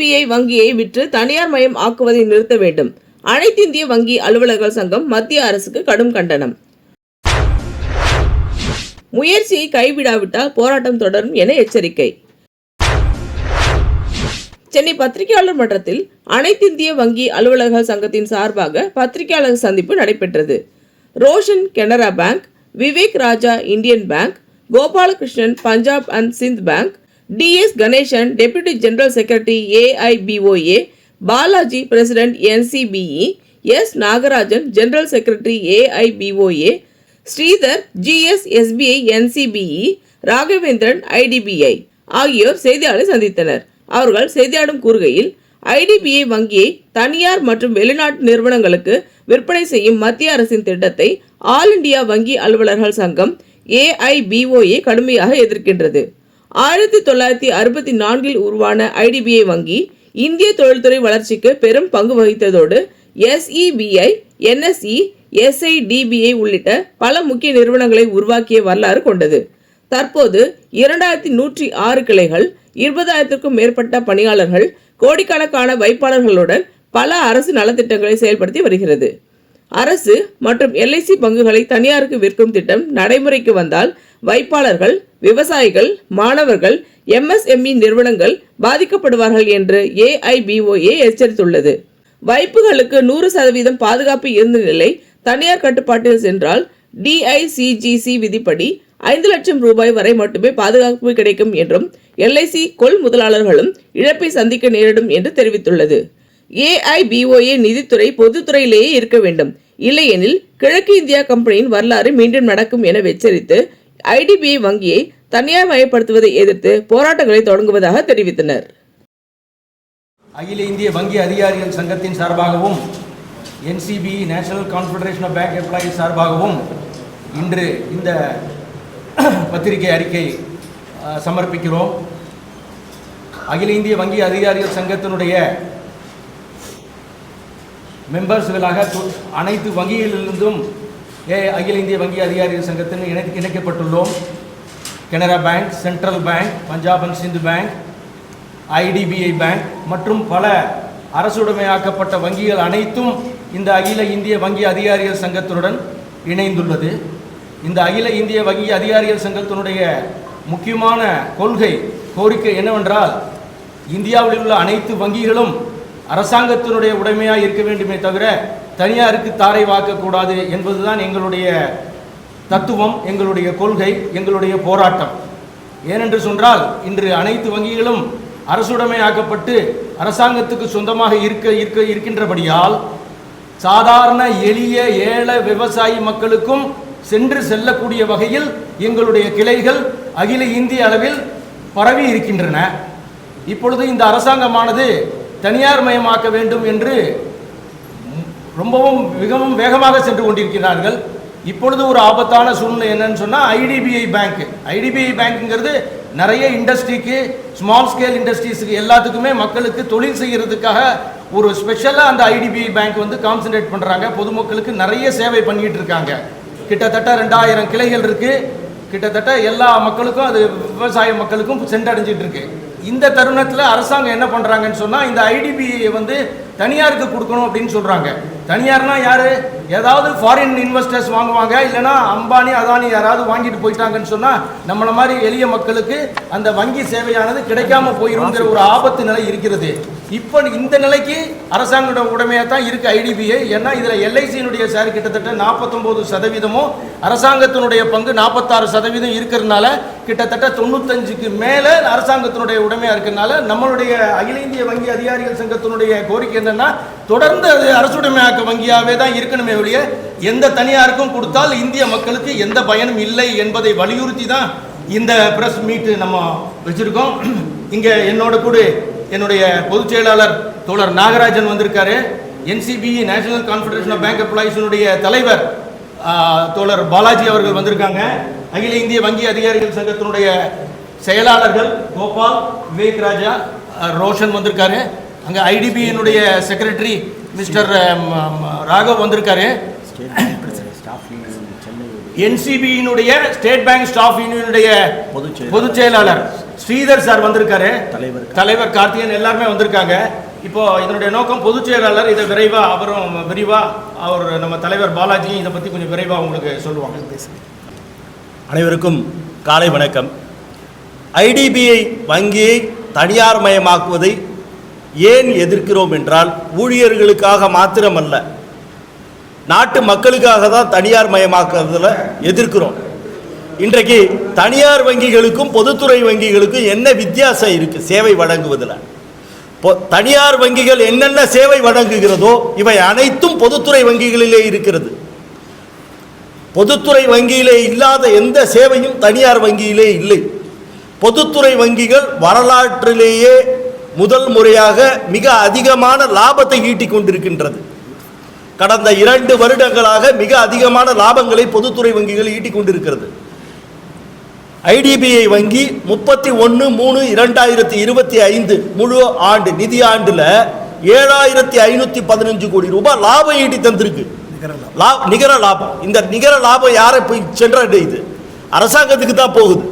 IDBI வங்கியை விற்று தனியார் மயம் ஆக்குவதை நிறுத்த வேண்டும். அனைத்திந்திய வங்கி அலுவலர்கள் சங்கம் மத்திய அரசுக்கு கடும் கண்டனம். முயற்சியை கைவிடாவிட்டால் போராட்டம் தொடரும் என எச்சரிக்கை. சென்னை பத்திரிகையாளர் மன்றத்தில் அனைத்திந்திய வங்கி அலுவலக சங்கத்தின் சார்பாக பத்திரிகையாளர் சந்திப்பு நடைபெற்றது. Roshan Canara Bank Vivek Raja Indian Bank Gopalakrishnan Punjab and Sind Bank TS Ganesan deputy general secretary AIBOA Balaji president NCBE S Nagarajan general secretary AIBOA Sridhar GS SBI NCBE Raghavendran IDBI ஆகியோர் செய்தியாளரை சந்தித்தனர். அவர்கள் செய்தியாளரும் கூறுகையில் IDBI வங்கியை தனியார் மற்றும் வெளிநாட்டு நிறுவனங்களுக்கு விற்பனை செய்யும் மத்திய அரசின் திட்டத்தை ஆல் இந்தியா வங்கி அலுவலர்கள் சங்கம் ஏஐபிஓஏ கடுமையாக எதிர்க்கின்றது. ஆயிரத்தி தொள்ளாயிரத்தி அறுபத்தி நான்கில் உருவான ஐடிபிஐ வங்கி இந்திய தொழில்துறை வளர்ச்சிக்கு பெரும் பங்கு வகித்ததோடு எஸ்இபிஐ என்எஸ்இ எஸ்ஐடிபிஐ உள்ளிட்ட பல முக்கிய நிறுவனங்களை உருவாக்கிய வரலாறு கொண்டது. தற்போது இரண்டாயிரத்தி நூற்றி ஆறு கிளைகள் இருபதாயிரத்திற்கும் மேற்பட்ட பணியாளர்கள் கோடிக்கணக்கான வைப்பாளர்களுடன் பல அரசு நலத்திட்டங்களை செயல்படுத்தி வருகிறது. அரசு மற்றும் எல்ஐசி பங்குகளை தனியாருக்கு விற்கும் திட்டம் நடைமுறைக்கு வந்தால் வைப்பாளர்கள் விவசாயிகள் மாணவர்கள் எம்எஸ்எம்இ நிறுவனங்கள் பாதிக்கப்படுவார்கள் என்று ஏஐபிஓஏ எச்சரித்துள்ளது. வைப்புகளுக்கு நூறு சதவீதம் பாதுகாப்பு இருந்த நிலை தனியார் கட்டுப்பாட்டில் சென்றால் டிஐசிஜிசி விதிப்படி ஐந்து லட்சம் ரூபாய் வரை மட்டுமே பாதுகாப்பு கிடைக்கும் என்றும் எல்ஐசி கொள் முதலாளர்களும் இழப்பை சந்திக்க நேரிடும் என்று தெரிவித்துள்ளது. ஏஐபிஓஏ நிதித்துறை பொதுத்துறையிலேயே இருக்க வேண்டும். இல்லையெனில் கிழக்கு இந்தியா கம்பெனியின் வரலாறு மீண்டும் நடக்கும் என எச்சரித்து ஐடிபிஐ வங்கியை தனியார் மயப்படுத்துவதை எதிர்த்து போராட்டங்களை தொடங்குவதாக தெரிவித்தனர். அகில இந்திய வங்கி அதிகாரிகள் சங்கத்தின் சார்பாகவும் NCB national confederation of bank employees சார்பாகவும் இன்று இந்த பத்திரிகை அறிக்கை சமர்ப்பிக்கிறோம். அகில இந்திய வங்கி அதிகாரிகள் சங்கத்தினுடைய மெம்பர்ஸ்களாக அனைத்து வங்கிகளிலிருந்தும் ஏ அகில இந்திய வங்கி அதிகாரிகள் சங்கத்தில் இணை இணைக்கப்பட்டுள்ளோம். Canara Bank Central Bank Punjab and Sindhu Bank IDBI Bank மற்றும் பல அரசுடைமையாக்கப்பட்ட வங்கிகள் அனைத்தும் இந்த அகில இந்திய வங்கி அதிகாரிகள் சங்கத்துடன் இணைந்துள்ளது. இந்த அகில இந்திய வங்கி அதிகாரிகள் சங்கத்தினுடைய முக்கியமான கொள்கை கோரிக்கை என்னவென்றால் இந்தியாவில் உள்ள அனைத்து வங்கிகளும் அரசாங்கத்தினுடைய உடைமையாக இருக்க வேண்டுமே தவிர தனியாருக்கு தாரை வாக்கக்கூடாது என்பதுதான் எங்களுடைய தத்துவம் எங்களுடைய கொள்கை எங்களுடைய போராட்டம். ஏனென்று சொன்னால் இன்று அனைத்து வங்கிகளும் அரசுடைமையாக்கப்பட்டு அரசாங்கத்துக்கு சொந்தமாக இருக்க இருக்க இருக்கின்றபடியால் சாதாரண எளிய ஏழை விவசாயி மக்களுக்கும் சென்று செல்லக்கூடிய வகையில் எங்களுடைய கிளைகள் அகில இந்திய அளவில் பரவி இருக்கின்றன. இப்பொழுது இந்த அரசாங்கமானது தனியார் மயமாக்க வேண்டும் என்று ரொம்பவும் மிகவும் வேகமாக சென்று கொண்டிருக்கிறார்கள். இப்பொழுது ஒரு ஆபத்தான சூழ்நிலை என்னன்னு சொன்னால் ஐடிபிஐ பேங்க் ஐடிபிஐ பேங்க்குங்கிறது நிறைய இண்டஸ்ட்ரிக்கு ஸ்மால் ஸ்கேல் இண்டஸ்ட்ரீஸுக்கு எல்லாத்துக்குமே மக்களுக்கு தொழில் செய்கிறதுக்காக ஒரு ஸ்பெஷலாக அந்த ஐடிபிஐ பேங்க் வந்து கான்சென்ட்ரேட் பண்ணுறாங்க பொதுமக்களுக்கு நிறைய சேவை பண்ணிகிட்டு இருக்காங்க. கிட்டத்தட்ட ரெண்டாயிரம் கிளைகள் இருக்குது கிட்டத்தட்ட எல்லா மக்களுக்கும் அது விவசாய மக்களுக்கும் சென்றடைஞ்சிட்டு இருக்குது இந்த தருணத்தில் அரசாங்கம் என்ன பண்ணுறாங்கன்னு சொன்னால் இந்த ஐடிபிஐ வந்து தனியாருக்கு கொடுக்கணும் அப்படின்னு சொல்கிறாங்க தனியார்னா யார்? ஏதாவது ஃபாரின் இன்வெஸ்டர்ஸ் வாங்குவாங்க இல்லைன்னா அம்பானி அதானி யாராவது வாங்கிட்டு போயிட்டாங்கன்னு சொன்னால் நம்மளை மாதிரி எளிய மக்களுக்கு அந்த வங்கி சேவையானது கிடைக்காம போயிருங்கிற ஒரு ஆபத்து நிலை இருக்கிறது. இப்போ இந்த நிலைக்கு அரசாங்கம் உடமையாக தான் இருக்கு ஐடிபிஐ ஏன்னா இதில் எல்ஐசியினுடைய ஷேர் கிட்டத்தட்ட நாற்பத்தொம்போது சதவீதமும் அரசாங்கத்தினுடைய பங்கு நாற்பத்தாறு சதவீதம் இருக்கிறதுனால கிட்டத்தட்ட தொண்ணூத்தஞ்சுக்கு மேலே அரசாங்கத்தினுடைய உடைமையாக இருக்கிறதுனால நம்மளுடைய அகில இந்திய வங்கி அதிகாரிகள் சங்கத்தினுடைய கோரிக்கை என்னன்னா தொடர்ந்து அது அரசுடைமையாக்க வங்கியாகவே தான் இருக்கணுமே ஒழிய எந்த தனியாருக்கும் கொடுத்தால் இந்திய மக்களுக்கு எந்த பயனும் இல்லை என்பதை வலியுறுத்தி தான் இந்த ப்ரெஸ் மீட்டு நம்ம வச்சுருக்கோம். இங்கே என்னோட கூட என்னுடைய பொதுச் செயலாளர் தோழர் நாகராஜன் வந்திருக்காரு. NCB national confederation of bank எம்ப்ளாயிஸினுடைய தலைவர். தோழர் பாலாஜி அவர்கள் வந்திருக்காங்க. அகில இந்திய வங்கி அதிகாரிகள் சங்கத்தினுடைய செயலாளர்கள் கோபால் விவேக் ராஜா ரோஷன் வந்திருக்காரு. அங்கே ஐடிபியினுடைய செக்ரட்டரி மிஸ்டர் ராகவ் வந்திருக்காரு. என்சிபியினுடைய ஸ்டேட் பேங்க் ஸ்டாஃப் யூனியனுடைய பொதுச் செயலாளர். ஸ்ரீதர் சார் வந்திருக்காரு. தலைவர். தலைவர் கார்த்திகேயன் எல்லாருமே வந்திருக்காங்க. இப்போ இதனுடைய நோக்கம் பொதுச் செயலாளர் இதை விரைவா அவரும் விரிவா அவர் நம்ம தலைவர் பாலாஜியும் இதை பத்தி கொஞ்சம் விரைவா உங்களுக்கு சொல்லுவாங்க. அனைவருக்கும் காலை வணக்கம். ஐடிபிஐ வங்கியை தனியார் மயமாக்குவதை ஏன் எதிர்க்கிறோம் என்றால் ஊழியர்களுக்காக மாத்திரமல்ல நாட்டு மக்களுக்காக தான் தனியார் மயமாக்குறதுல எதிர்க்கிறோம். இன்றைக்கு தனியார் வங்கிகளுக்கும் பொதுத்துறை வங்கிகளுக்கும் என்ன வித்தியாசம் இருக்குது சேவை வழங்குவதில். தனியார் வங்கிகள் என்னென்ன சேவை வழங்குகிறதோ இவை அனைத்தும் பொதுத்துறை வங்கிகளிலே இருக்கிறது. பொதுத்துறை வங்கியிலே இல்லாத எந்த சேவையும் தனியார் வங்கியிலே இல்லை. பொதுத்துறை வங்கிகள் வரலாற்றிலேயே முதல் முறையாக மிக அதிகமான லாபத்தை ஈட்டிக் கொண்டிருக்கின்றது. கடந்த இரண்டு வருடங்களாக மிக அதிகமான லாபங்களை பொதுத்துறை வங்கிகள் ஈட்டிக் கொண்டிருக்கிறது. ஐடிபிஐ வங்கி முப்பத்தி ஒன்று மூணு இரண்டாயிரத்தி இருபத்தி ஐந்து முழு ஆண்டு நிதி ஆண்டுல ஏழாயிரத்தி ஐநூத்தி பதினஞ்சு கோடி ரூபாய் லாபம் ஈட்டி தந்திருக்கு. நிகர லாபம். இந்த நிகர லாபம் யாரை போய் சென்றடையுது அரசாங்கத்துக்கு தான் போகுது.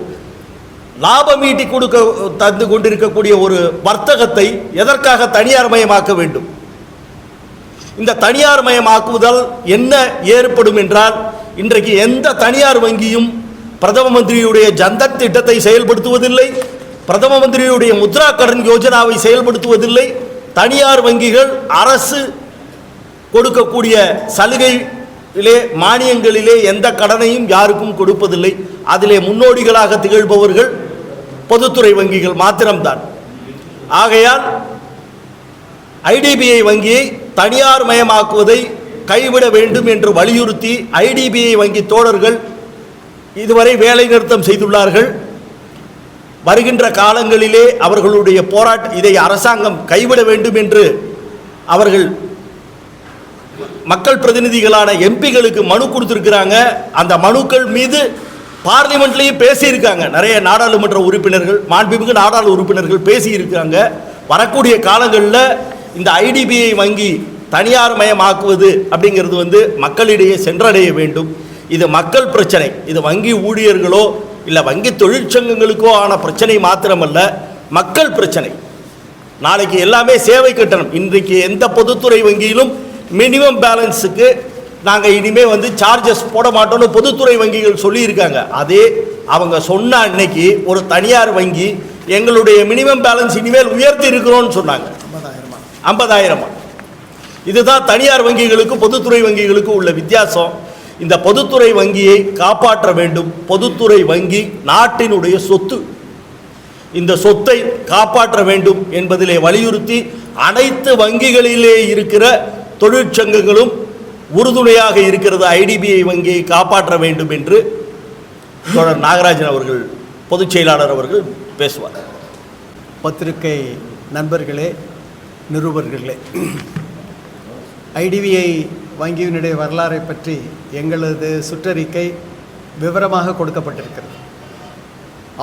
லாபம் ஈட்டி கொடுக்க தந்து கொண்டிருக்கக்கூடிய ஒரு வர்த்தகத்தை எதற்காக தனியார் மயமாக்க வேண்டும்? இந்த தனியார் மயமாக்குவதால் என்ன ஏற்படும் என்றால் இன்றைக்கு எந்த தனியார் வங்கியும் பிரதம மந்திரியுடைய ஜந்தன் திட்டத்தை செயல்படுத்துவதில்லை பிரதம மந்திரியுடைய முத்ரா கடன் யோஜனாவை செயல்படுத்துவதில்லை தனியார் வங்கிகள் அரசு கொடுக்கக்கூடிய சலுகையிலே மானியங்களிலே எந்த கடனையும் யாருக்கும் கொடுப்பதில்லை. அதிலே முன்னோடிகளாக திகழ்பவர்கள் பொதுத்துறை வங்கிகள் மாத்திரம்தான். ஆகையால் ஐடிபிஐ வங்கியை தனியார் மயமாக்குவதை கைவிட வேண்டும் என்று வலியுறுத்தி ஐடிபிஐ வங்கி தோழர்கள் இதுவரை வேலை நிறுத்தம் செய்துள்ளார்கள். வருகின்ற காலங்களிலே அவர்களுடைய போராட்ட இதை அரசாங்கம் கைவிட வேண்டும் என்று அவர்கள் மக்கள் பிரதிநிதிகளான எம்பிகளுக்கு மனு கொடுத்துருக்கிறாங்க. அந்த மனுக்கள் மீது பார்லிமெண்ட்லேயும் பேசியிருக்காங்க. நிறைய நாடாளுமன்ற உறுப்பினர்கள் மாண்புமிகு நாடாளு உறுப்பினர்கள் பேசியிருக்காங்க. வரக்கூடிய காலங்களில் இந்த ஐடிபிஐ வங்கி தனியார் மயமாக்குவது அப்படிங்கிறது வந்து மக்களிடையே சென்றடைய வேண்டும். இது மக்கள் பிரச்சனை. இது வங்கி ஊழியர்களோ இல்லை வங்கி தொழிற்சங்கங்களுக்கோ ஆன பிரச்சனை மாத்திரமல்ல மக்கள் பிரச்சனை. நாளைக்கு எல்லாமே சேவை கட்டணம். இன்றைக்கு எந்த பொதுத்துறை வங்கியிலும் மினிமம் பேலன்ஸுக்கு நாங்கள் இனிமேல் வந்து சார்ஜஸ் போட மாட்டோம்னு பொதுத்துறை வங்கிகள் சொல்லியிருக்காங்க. அதே அவங்க சொன்ன அன்னைக்கு ஒரு தனியார் வங்கி எங்களுடைய மினிமம் பேலன்ஸ் இனிமேல் உயர்த்தி இருக்கிறோம்னு சொன்னாங்க. ஐம்பதாயிரமா. இதுதான் தனியார் வங்கிகளுக்கு பொதுத்துறை வங்கிகளுக்கு உள்ள வித்தியாசம். இந்த பொதுத்துறை வங்கியை காப்பாற்ற வேண்டும். பொதுத்துறை வங்கி நாட்டினுடைய சொத்து. இந்த சொத்தை காப்பாற்ற வேண்டும் என்பதிலே வலியுறுத்தி அனைத்து வங்கிகளிலே இருக்கிற தொழிற்சங்கங்களும் உறுதுணையாக இருக்கிறது. ஐடிபிஐ வங்கியை காப்பாற்ற வேண்டும் என்று தொடர் நாகராஜன் அவர்கள் பொதுச் செயலாளர் அவர்கள் பேசுவார். பத்திரிகை நண்பர்களே நிருபர்களே ஐடிபிஐ வங்கியினுடைய வரலாறை பற்றி எங்களது சுற்றறிக்கை விவரமாக கொடுக்கப்பட்டிருக்கிறது.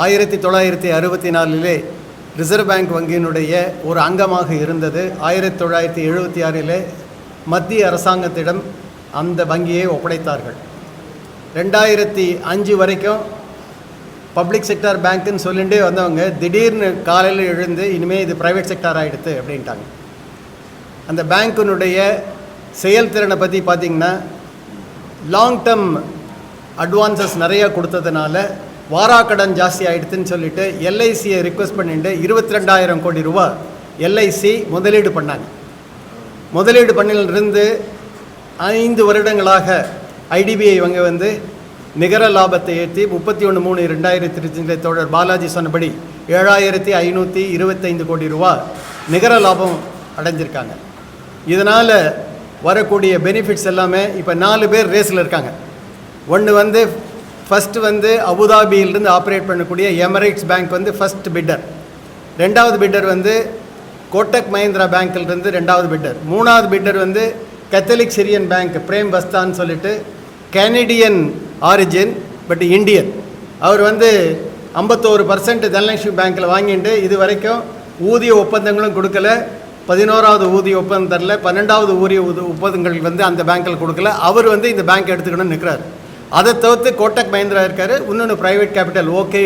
ஆயிரத்தி தொள்ளாயிரத்தி அறுபத்தி நாலிலே ரிசர்வ் பேங்க் வங்கியினுடைய ஒரு அங்கமாக இருந்தது. ஆயிரத்தி தொள்ளாயிரத்தி எழுபத்தி ஆறிலே மத்திய அரசாங்கத்திடம் அந்த வங்கியை ஒப்படைத்தார்கள். ரெண்டாயிரத்தி அஞ்சு வரைக்கும் பப்ளிக் செக்டார் பேங்க்குன்னு சொல்லிகிட்டே வந்தவங்க திடீர்னு காலையில் எழுந்து இனிமேல் இது ப்ரைவேட் செக்டார் ஆகிடுது அப்படின்ட்டாங்க. அந்த பேங்க்கினுடைய செயல்திறனை பற்றி பார்த்திங்கன்னா லாங் டேர்ம் அட்வான்சஸ் நிறையா கொடுத்ததுனால வாராக்கடன் ஜாஸ்தி ஆகிடுதுன்னு சொல்லிட்டு எல்ஐசியை ரிக்வஸ்ட் பண்ணிட்டு இருபத்தி ரெண்டாயிரம் கோடி ரூபா எல்ஐசி முதலீடு பண்ணாங்க. முதலீடு பண்ணிலிருந்து ஐந்து வருடங்களாக ஐடிபிஐ வங்கி வந்து நிகர லாபத்தை ஏற்றி முப்பத்தி ஒன்று மூணு ரெண்டாயிரத்தி இருபத்தி தோழர் பாலாஜி சொன்னபடி ஏழாயிரத்தி ஐநூற்றி இருபத்தைந்து கோடி ரூபா நிகர லாபம் அடைஞ்சிருக்காங்க. இதனால் வரக்கூடிய பெனிஃபிட்ஸ் எல்லாமே இப்போ நாலு பேர் ரேஸில் இருக்காங்க. ஒன்று வந்து ஃபஸ்ட்டு வந்து அபுதாபியிலிருந்து ஆப்ரேட் பண்ணக்கூடிய எமரேட்ஸ் பேங்க் வந்து ஃபஸ்ட் பிட்டர் ரெண்டாவது பிட்டர் வந்து கோட்டக் மஹிந்திரா பேங்க்லேருந்து ரெண்டாவது பிட்டர் மூணாவது பிட்டர் வந்து கத்தலிக் சிரியன் பேங்க் பிரேம் பஸ்தான்னு சொல்லிட்டு கனடியன் ஆரிஜின் பட் இந்தியன் அவர் வந்து ஐம்பத்தோரு பர்சன்ட் தனலட்சுமி பேங்க்கில் வாங்கிட்டு இது வரைக்கும் ஊதிய ஒப்பந்தங்களும் கொடுக்கல. பதினோராவது ஊதிய ஒப்பந்தம் தரல பன்னெண்டாவது ஊதிய ஒப்பந்தங்கள் வந்து அந்த பேங்க்கில் கொடுக்கல. அவர் வந்து இந்த பேங்க் எடுத்துக்கணும்னு நிற்கிறார் அதை தவிர்த்து கோட்டக் மஹிந்திரா இருக்கார் இன்னொன்று private capital okay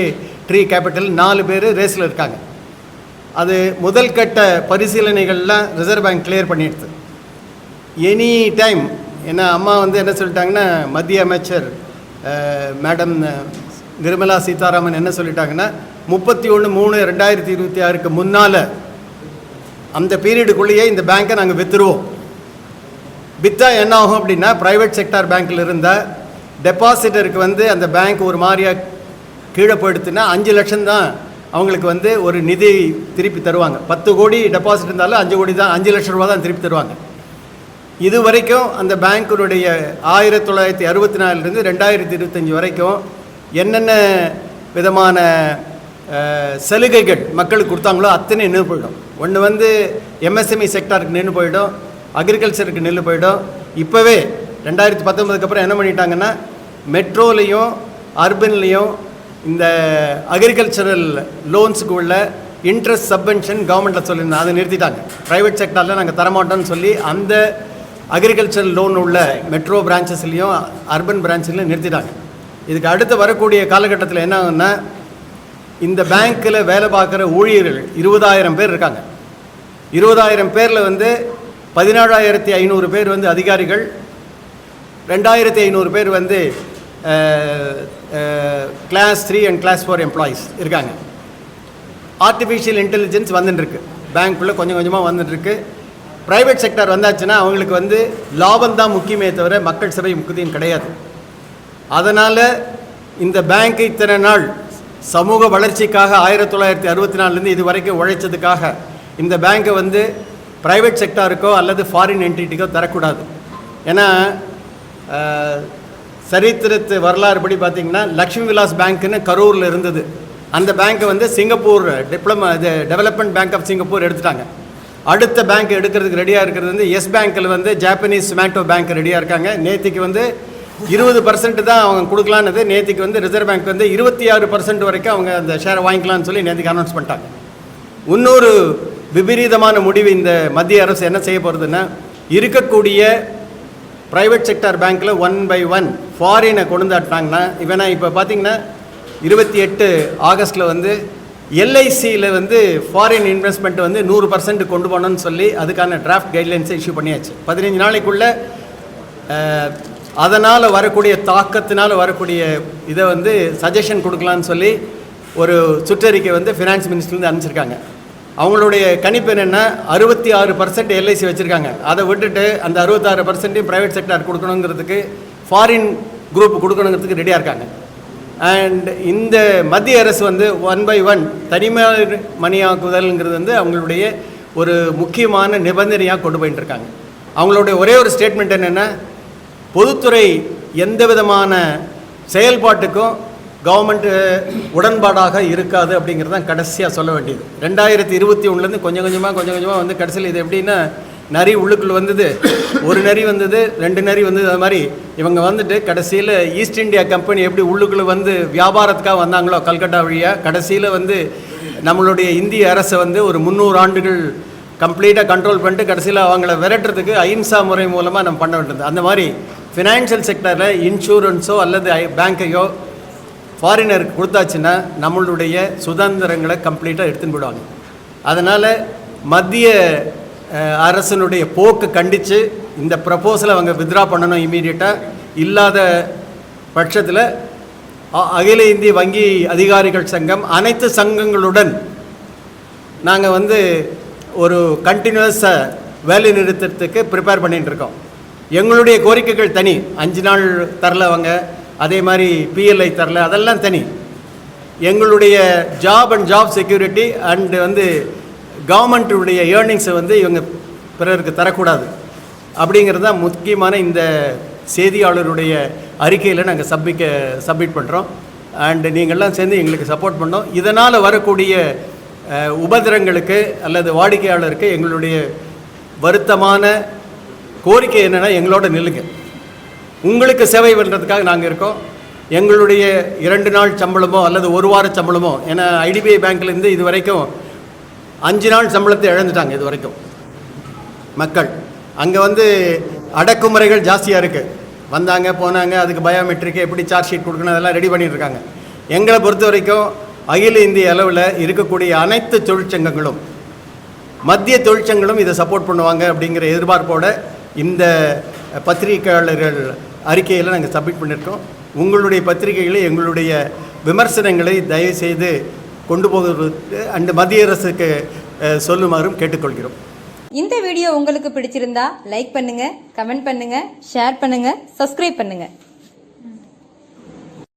tree capital நாலு பேர் ரேஸில் இருக்காங்க. அது முதல் கட்ட பரிசீலனைகள்லாம் ரிசர்வ் பேங்க் கிளியர் பண்ணிடுது. எனி டைம் ஏன்னா அம்மா வந்து என்ன சொல்லிட்டாங்கன்னா மத்திய அமைச்சர் மேடம் நிர்மலா சீதாராமன் என்ன சொல்லிட்டாங்கன்னா முப்பத்தி ஒன்று மூணு ரெண்டாயிரத்தி இருபத்தி ஆறுக்கு முன்னால் அந்த பீரியடுக்குள்ளேயே இந்த பேங்க்கை நாங்கள் விற்றுருவோம் விற்றா என்ன ஆகும் அப்படின்னா ப்ரைவேட் செக்டார் பேங்க்கில் இருந்த டெபாசிட்டருக்கு வந்து அந்த பேங்க் ஒரு மாதிரியா கீழே போயிடுத்துன்னா அஞ்சு லட்சம் தான் அவங்களுக்கு வந்து ஒரு நிதி திருப்பி தருவாங்க. பத்து கோடி டெபாசிட் இருந்தாலும் அஞ்சு கோடி தான் அஞ்சு லட்சம் ரூபா தான் திருப்பி தருவாங்க. இது வரைக்கும் அந்த பேங்க்கினுடைய ஆயிரத்தி தொள்ளாயிரத்தி அறுபத்தி நாலுலேருந்து ரெண்டாயிரத்தி இருபத்தஞ்சி வரைக்கும் என்னென்ன விதமான சலுகைகள் மக்களுக்கு கொடுத்தாங்களோ அத்தனை நின்று போயிடும். ஒன்று வந்து எம்எஸ்எம்இ செக்டாருக்கு நின்று போயிடும். அக்ரிகல்ச்சருக்கு நின்று போயிடும். இப்போவே ரெண்டாயிரத்தி பத்தொன்பதுக்கு அப்புறம் என்ன பண்ணிட்டாங்கன்னா மெட்ரோலையும் அர்பன்லேயும் இந்த அக்ரிகல்ச்சரல் லோன்ஸுக்கு உள்ள இன்ட்ரெஸ்ட் சப்வென்ஷன் கவர்மெண்ட்டில் சொல்லியிருந்தோம் அதை நிறுத்திட்டாங்க. ப்ரைவேட் செக்டாரில் நாங்கள் தரமாட்டோம்னு சொல்லி அந்த அக்ரிகல்ச்சரல் லோன் உள்ள மெட்ரோ பிரான்ச்சஸ்லேயும் அர்பன் பிரான்ச்சிலையும் நிறுத்திட்டாங்க. இதுக்கு அடுத்து வரக்கூடிய காலகட்டத்தில் என்ன இந்த பேங்க்கில் வேலை பார்க்குற ஊழியர்கள் இருபதாயிரம் பேர் இருக்காங்க. இருபதாயிரம் பேரில் வந்து பதினாலாயிரத்தி ஐநூறு பேர் வந்து அதிகாரிகள் ரெண்டாயிரத்தி ஐநூறு பேர் வந்து class three and class four employees இருக்காங்க. ஆர்டிஃபிஷியல் இன்டெலிஜென்ஸ் வந்துட்டுருக்கு பேங்க்குள்ளே கொஞ்சம் கொஞ்சமாக வந்துட்டுருக்கு ப்ரைவேட் செக்டார் வந்தாச்சுன்னா அவங்களுக்கு வந்து லாபம் தான் முக்கியமே தவிர மக்கள் சபை முக்கியம் கிடையாது. அதனால் இந்த பேங்க் இத்தனை நாள் சமூக வளர்ச்சிக்காக ஆயிரத்தி தொள்ளாயிரத்தி அறுபத்தி நாலுலேருந்து இது வரைக்கும் உழைச்சதுக்காக இந்த பேங்க்கை வந்து ப்ரைவேட் செக்டாருக்கோ அல்லது ஃபாரின் என்டிட்டிக்கோ தரக்கூடாது. ஏன்னா சரித்திரத்து வரலாறு படி பார்த்தீங்கன்னா லக்ஷ்மி விலாஸ் பேங்க்குன்னு கரூரில் இருந்தது. அந்த பேங்க்கை வந்து சிங்கப்பூர் டிப்ளமா இது டெவலப்மெண்ட் பேங்க் ஆஃப் சிங்கப்பூர் எடுத்துட்டாங்க. அடுத்த பேங்க் எடுக்கிறதுக்கு ரெடியாக இருக்கிறது வந்து எஸ் பேங்க்கில் வந்து ஜாப்பனீஸ் ஸ்மாட்டோ பேங்க் ரெடியாக இருக்காங்க. நேத்திக்கு வந்து இருபது பர்சன்ட் தான் அவங்க கொடுக்கலான்னு நேத்திக்கு வந்து ரிசர்வ் பேங்க் வந்து இருபத்தி ஆறு பர்சன்ட் வரைக்கும் அவங்க அந்த ஷேரை வாங்கிக்கலாம்னு சொல்லி நேத்திக்கு அனௌன்ஸ் பண்ணிட்டாங்க. இன்னொரு விபரீதமான முடிவு இந்த மத்திய அரசு என்ன செய்ய போகிறதுன்னா இருக்கக்கூடிய ப்ரைவேட் செக்டார் பேங்க்கில் ஒன் பை ஒன் ஃபாரினை கொண்டு ஆட்டினாங்கன்னா இவனா இப்போ பார்த்தீங்கன்னா இருபத்தி எட்டு ஆகஸ்ட்டில் வந்து எல்ஐசியில் வந்து ஃபாரின் இன்வெஸ்ட்மெண்ட் வந்து நூறு பர்சன்ட் கொண்டு போகணும்னு சொல்லி அதுக்கான டிராஃப்ட் கைட்லைன்ஸை இஷ்யூ பண்ணியாச்சு. பதினஞ்சு நாளைக்குள்ளே அதனால் வரக்கூடிய தாக்கத்தினால் வரக்கூடிய இதை வந்து சஜஷன் கொடுக்கலான்னு சொல்லி ஒரு சுற்றறிக்கை வந்து ஃபினான்ஸ் மினிஸ்டர்லேருந்து அனுப்பிச்சிருக்காங்க. அவங்களுடைய கணிப்பு என்னென்னா அறுபத்தி ஆறு பர்சன்ட் எல்ஐசி வச்சுருக்காங்க. அதை விட்டுட்டு அந்த அறுபத்தாறு பர்சன்ட்டையும் ப்ரைவேட் செக்டார் கொடுக்கணுங்கிறதுக்கு ஃபாரின் குரூப் கொடுக்கணுங்கிறதுக்கு ரெடியாக இருக்காங்க. அண்ட் இந்த மத்திய அரசு வந்து ஒன் பை ஒன் தனிமை மணியாக்குதல்ங்கிறது வந்து அவங்களுடைய ஒரு முக்கியமான நிபந்தனையாக கொண்டு போயிட்டு இருக்காங்க. அவங்களுடைய ஒரே ஒரு ஸ்டேட்மெண்ட் என்னென்னா பொதுத்துறை எந்த விதமான செயல்பாட்டுக்கும் கவர்மெண்ட்டு உடன்பாடாக இருக்காது அப்படிங்கிறது தான் கடைசியாக சொல்ல வேண்டியது. ரெண்டாயிரத்தி இருபத்தி ஒன்றுலேருந்து கொஞ்சம் கொஞ்சமாக கொஞ்சம் கொஞ்சமாக வந்து கடைசியில் இது எப்படின்னா நரி உள்ளுக்குள் வந்தது. ஒரு நரி வந்தது ரெண்டு நரி வந்தது அது மாதிரி. இவங்க வந்துட்டு கடைசியில் ஈஸ்ட் இந்தியா கம்பெனி எப்படி உள்ளுக்குள்ளே வந்து வியாபாரத்துக்காக வந்தாங்களோ கல்கட்டா வழியாக கடைசியில் வந்து நம்மளுடைய இந்திய அரசை வந்து ஒரு முந்நூறு ஆண்டுகள் கம்ப்ளீட்டாக கண்ட்ரோல் பண்ணிட்டு கடைசியில் அவங்கள விரட்டுறதுக்கு அஹிம்சா முறை மூலமாக நம்ம பண்ண வேண்டியது. அந்த மாதிரி ஃபினான்ஷியல் செக்டரில் இன்சூரன்ஸோ அல்லது பேங்க்கையோ ஃபாரினருக்கு கொடுத்தாச்சுன்னா நம்மளுடைய சுதந்திரங்களை கம்ப்ளீட்டாக எடுத்துன்னு போயிடுவாங்க. அதனால் மத்திய அரசனுடைய அரசினுடைய போக்கு கண்டித்து இந்த ப்ரப்போசலை அவங்க வித்ரா பண்ணணும் இமீடியட்டாக இல்லாத பட்சத்தில் அ- அகில இந்திய வங்கி அதிகாரிகள் சங்கம் அனைத்து சங்கங்களுடன் நாங்கள் வந்து ஒரு கண்டினியூஸாக வேலை நிறுத்தத்துக்கு ப்ரிப்பேர் பண்ணிகிட்டு இருக்கோம். எங்களுடைய கோரிக்கைகள் தனி. அஞ்சு நாள் தரல அவங்க. அதே மாதிரி பிஎல்ஐ தரல அதெல்லாம் தனி. எங்களுடைய job and job security and வந்து கவர்மெண்ட்டுடைய ஏர்னிங்ஸை வந்து இவங்க பிறருக்கு தரக்கூடாது. அப்படிங்கிறது தான் முக்கியமான இந்த செய்தியாளருடைய அறிக்கையில் நாங்கள் சப்மிக்க சப்மிட் பண்ணுறோம் அண்டு நீங்கள்லாம் சேர்ந்து எங்களுக்கு சப்போர்ட் பண்ணோம். இதனால் வரக்கூடிய உபதிரங்களுக்கு அல்லது வாடிக்கையாளருக்கு எங்களுடைய வருத்தமான கோரிக்கை என்னென்னா எங்களோட நில்லுங்கள் உங்களுக்கு சேவை பண்ணுறதுக்காக நாங்கள் இருக்கோம். எங்களுடைய இரண்டு நாள் சம்பளமோ அல்லது ஒரு வார சம்பளமோ ஏன்னா ஐடிபிஐ பேங்க்லேருந்து இது வரைக்கும் அஞ்சு நாள் சம்பளத்தை இழந்துட்டாங்க இது வரைக்கும். மக்கள். அங்கே வந்து அடக்குமுறைகள் ஜாஸ்தியாக இருக்குது வந்தாங்க போனாங்க அதுக்கு பயோமெட்ரிக்கு எப்படி சார்ஜ் ஷீட் கொடுக்கணும் அதெல்லாம் ரெடி பண்ணியிருக்காங்க எங்களை பொறுத்த வரைக்கும் அகில இந்திய அளவில் இருக்கக்கூடிய அனைத்து தொழிற்சங்கங்களும் மத்திய தொழிற்சங்களும் இதை சப்போர்ட் பண்ணுவாங்க அப்படிங்கிற எதிர்பார்ப்போடு இந்த பத்திரிகையாளர்கள் அறிக்கையில் நாங்கள் சப்மிட் பண்ணியிருக்கோம். உங்களுடைய பத்திரிகைகளை எங்களுடைய விமர்சனங்களை தயவு செய்து கொண்டு போகிறது அண்டு மத்திய அரசுக்கு சொல்லுமாறும் கேட்டுக்கொள்கிறோம். இந்த வீடியோ உங்களுக்கு பிடிச்சிருந்தா லைக் பண்ணுங்க கமெண்ட் பண்ணுங்க ஷேர் பண்ணுங்க சப்ஸ்கிரைப் பண்ணுங்க.